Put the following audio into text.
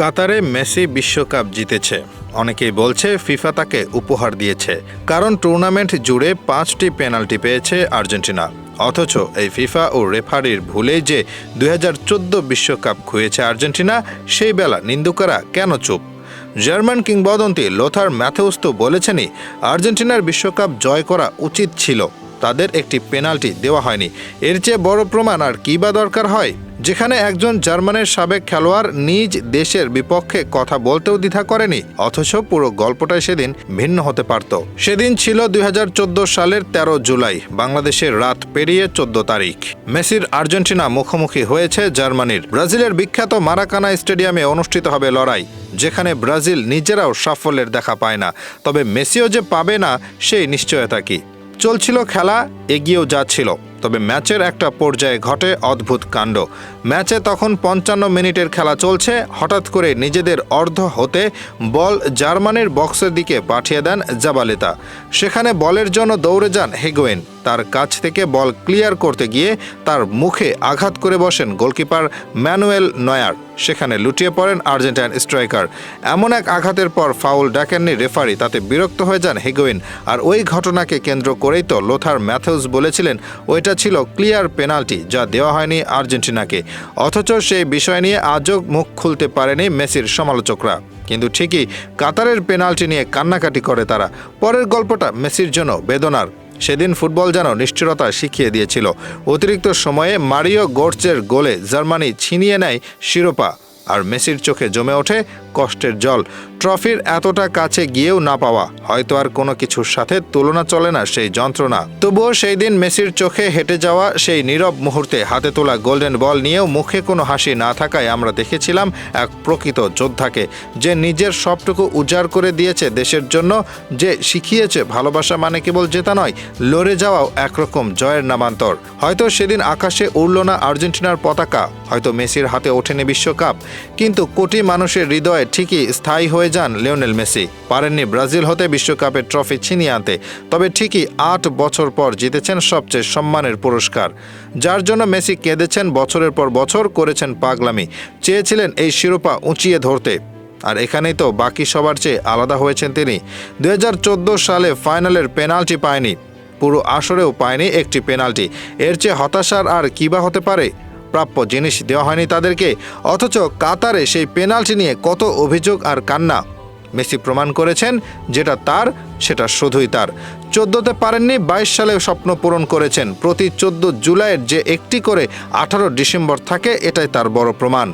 কাতারে মেসি বিশ্বকাপ জিতেছে। অনেকেই বলছে ফিফা তাকে উপহার দিয়েছে, কারণ টুর্নামেন্ট জুড়ে পাঁচটি পেনাল্টি পেয়েছে আর্জেন্টিনা। অথচ এই ফিফা ও রেফারির ভুলেই যে দুই বিশ্বকাপ খুয়েছে আর্জেন্টিনা, সেই বেলা নিন্দুকেরা কেন চুপ? জার্মান কিংবদন্তি লোথার ম্যাথেউস তো বলেছেনই, আর্জেন্টিনার বিশ্বকাপ জয় করা উচিত ছিল। তাদের একটি পেনাল্টি দেওয়া হয়নি। এর চেয়ে বড় প্রমাণ আর কী বা দরকার হয়? যেখানে একজন জার্মানের সাবেক খেলোয়াড় নিজ দেশের বিপক্ষে কথা বলতেও দ্বিধা করেনি, অথচ পুরো গল্পটাই সেদিন ভিন্ন হতে পারত। সেদিন ছিল দুই হাজার চোদ্দ সালের ১৩ জুলাই, বাংলাদেশের রাত পেরিয়ে চোদ্দ তারিখ। মেসির আর্জেন্টিনা মুখোমুখি হয়েছে জার্মানির। ব্রাজিলের বিখ্যাত মারাকানা স্টেডিয়ামে অনুষ্ঠিত হবে লড়াই, যেখানে ব্রাজিল নিজেরাও সাফল্যের দেখা পায় না। তবে মেসিও যে পাবে না, সেই নিশ্চয়তা কি? চলছিল খেলা, এগিয়েও যাচ্ছিল। তবে ম্যাচের একটা পর্যায়ে ঘটে অদ্ভুত কাণ্ড। ম্যাচে তখন পঞ্চান্ন মিনিটের খেলা চলছে, হঠাৎ করে নিজেদের অর্ধ হতে বল জার্মানির বক্সের দিকে পাঠিয়ে দেন জাবালেতা। সেখানে বলের জন্য দৌড়ে যান হেগুয়েন তার কাছ থেকে বল ক্লিয়ার করতে গিয়ে তার মুখে আঘাত করে বসেন গোলকিপার ম্যানুয়েল নয়ার। সেখানে লুটিয়ে পড়েন আর্জেন্টাইন স্ট্রাইকার। এমন এক আঘাতের পর ফাউল ডাকেননি রেফারি, তাতে বিরক্ত হয়ে যান হেগুইন আর ওই ঘটনাকে কেন্দ্র করেই তো লোথার ম্যাথেউস বলেছিলেন, ওইটা ছিল ক্লিয়ার পেনাল্টি যা দেওয়া হয়নি আর্জেন্টিনাকে। অথচ সেই বিষয় নিয়ে আজও মুখ খুলতে পারেনি মেসির সমালোচকরা। কিন্তু ঠিকই কাতারের পেনাল্টি নিয়ে কান্নাকাটি করে তারা। পরের গল্পটা মেসির জন্য বেদনার। সেদিন ফুটবল যেন নিশ্চয়তা শিখিয়ে দিয়েছিল। অতিরিক্ত সময়ে মারিও গোর্চের গোলে জার্মানি ছিনিয়ে নেয় শিরোপা। আর মেসির চোখে জমে ওঠে কষ্টের জল। ট্রফির এতটা কাছে গিয়েও না পাওয়া। হয়তো আর কোনো কিছুর সাথে তুলনা চলে না সেই যন্ত্রণা। তবুও সেই দিন মেসির চোখে হেঁটে যাওয়া সেই নীরব মুহূর্তে হাতে তোলা গোল্ডেন বল নিয়েও মুখে কোনো হাসি না থাকায় আমরা দেখেছিলাম এক প্রকৃত যোদ্ধাকে, যে নিজের সবটুকু উজাড় করে দিয়েছে দেশের জন্য, যে শিখিয়েছে ভালোবাসা মানে কেবল জেতা নয়, লড়ে যাওয়াও একরকম জয়ের নামান্তর। হয়তো সেদিন আকাশে উড়ল না আর্জেন্টিনার পতাকা, হয়তো মেসির হাতে ওঠেনি বিশ্বকাপ, কিন্তু কোটি মানুষের হৃদয়ে ঠিকই স্থায়ী হয়ে যান লিওনেল মেসি। পারেননি ব্রাজিল হতে বিশ্বকাপের ট্রফি ছিনিয়ে আনতে, তবে ঠিকই আট বছর পর জিতেছেন সবচেয়ে সম্মানের পুরস্কার। যার জন্য মেসি কেঁদেছেন বছরের পর বছর, করেছেন পাগলামি, চেয়েছিলেন এই শিরোপা উঁচিয়ে ধরতে। আর এখানেই তো বাকি সবার চেয়ে আলাদা হয়েছেন তিনি। দুই হাজার চোদ্দ সালে ফাইনালের পেনাল্টি পায়নি, পুরো আসরেও পায়নি একটি পেনাল্টি। এর চেয়ে হতাশার আর কী বা হতে পারে? প্রাপ্য জিনিস দেওয়া হয়নি তাদেরকে, অথচ কাতারে সেই পেনাল্টি নিয়ে কত অভিযোগ আর কান্না। মেসি প্রমাণ করেছেন, যেটা তার, সেটা শুধুই তার। চোদ্দতে পারেননি, বাইশ সালে স্বপ্ন পূরণ করেছেন। প্রতি চোদ্দ জুলাইয়ের যে একটি করে আঠারো ডিসেম্বর থাকে, এটাই তার বড় প্রমাণ।